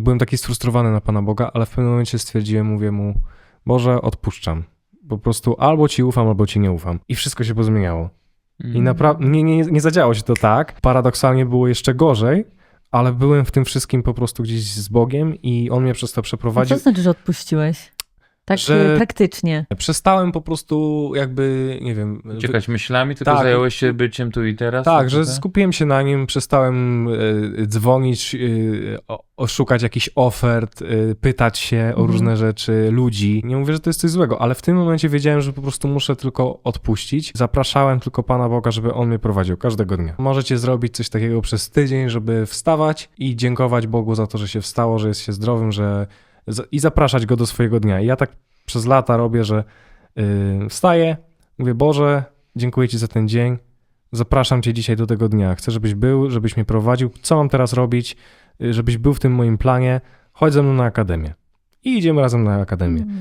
Byłem taki sfrustrowany na Pana Boga, ale w pewnym momencie stwierdziłem, mówię mu, Boże, odpuszczam. Po prostu albo Ci ufam, albo Ci nie ufam. I wszystko się pozmieniało. Mm. I naprawdę nie, nie, nie zadziało się to tak. Paradoksalnie było jeszcze gorzej, ale byłem w tym wszystkim po prostu gdzieś z Bogiem i On mnie przez to A przeprowadził. co znaczy, że odpuściłeś? Tak Że- e, praktycznie. Przestałem po prostu jakby, nie wiem... Uciekać myślami, tylko Tak. zająłeś się byciem tu i teraz? Tak, że Tylko te- skupiłem się na nim, przestałem e, dzwonić, e, o, o, szukać jakichś ofert, e, pytać się o Mhm. różne rzeczy, ludzi. Nie mówię, że to jest coś złego, ale w tym momencie wiedziałem, że po prostu muszę tylko odpuścić. Zapraszałem tylko Pana Boga, żeby On mnie prowadził każdego dnia. Możecie zrobić coś takiego przez tydzień, żeby wstawać i dziękować Bogu za to, że się wstało, że jest się zdrowym, że i zapraszać Go do swojego dnia. I ja tak przez lata robię, że yy, wstaję, mówię, Boże, dziękuję Ci za ten dzień, zapraszam Cię dzisiaj do tego dnia. Chcę, żebyś był, żebyś mnie prowadził. Co mam teraz robić? Y, Żebyś był w tym moim planie. Chodź ze mną na akademię. I idziemy razem na akademię. Mm.